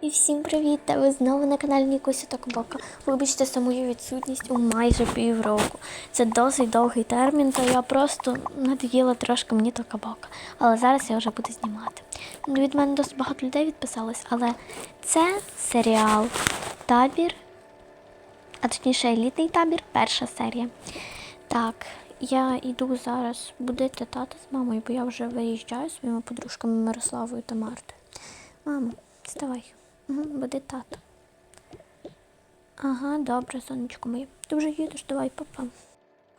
І всім привіт! Та ви знову на каналі Нікусі Токбока. Вибачте за мою відсутність у майже півроку. Це досить довгий термін, то я просто надоїла трошки мені Токабока. Але зараз я вже буду знімати. Від мене досить багато людей відписалось, але це серіал Табір, а точніше елітний табір, перша серія. Так, я йду зараз будити тата з мамою, бо я вже виїжджаю зі своїми подружками Мирославою та Мартою. Мамо, вставай. Угу, буде тато. Ага, добре, сонечко моє. Ти вже їдеш, давай, папа.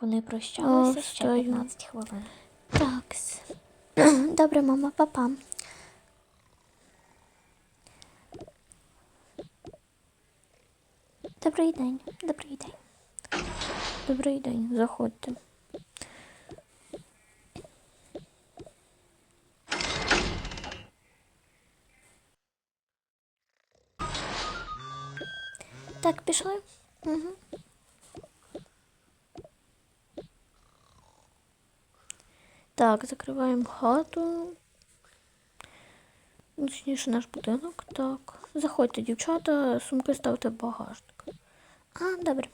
Вони прощалися О, ще стою. 15 хвилин. Так. Добре, мама, папа. Добрий день, добрий день. Добрий день, заходьте. Так, пішли? Угу. Так, закриваємо хату. Ну, Точніше, наш будинок. Так. Заходьте, дівчата, сумки ставте в багажник. А, добре.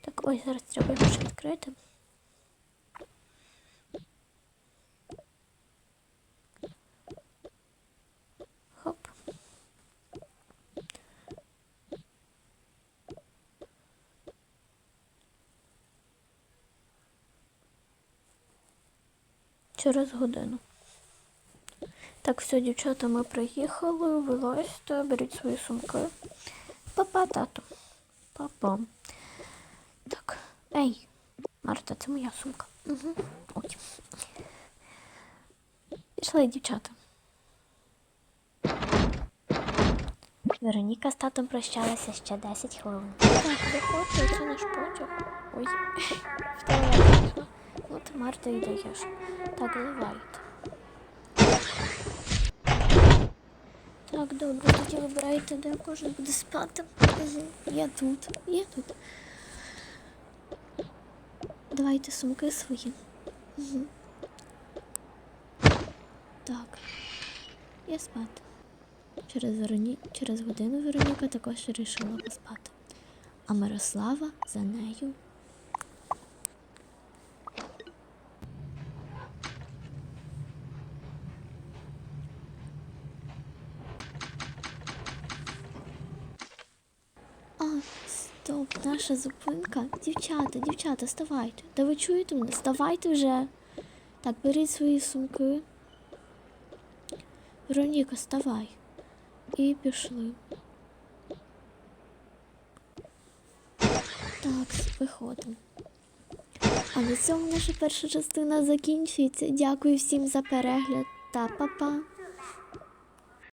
Так, ой, зараз треба його ще відкрити. Через годину. Так, все, дівчата, ми приїхали, вилазьте, беріть свої сумки. Папа, тато. Папа. Так. Ей, Марта, це моя сумка. Угу. Ой. Пішли, дівчата. Вероніка з татом прощалася ще 10 хвилин. Так, заходьте, це наш потяг. Ой, в Марта і даєш. Так, заливайте. Так, добре, тоді вибирайте, де кожен буде спати. Я тут, я тут. Давайте сумки свої. Угу. Так. Я спати. Через, Вероні... Через годину Вероніка також вирішила поспати. А Мирослава за нею. А, стоп, наша зупинка. Дівчата, дівчата, ставайте. Та ви чуєте мене? Ставайте вже. Так, беріть свої сумки. Вероніка, ставай. І пішли. Так, виходимо. А на цьому наша перша частина закінчується. Дякую всім за перегляд та па-па.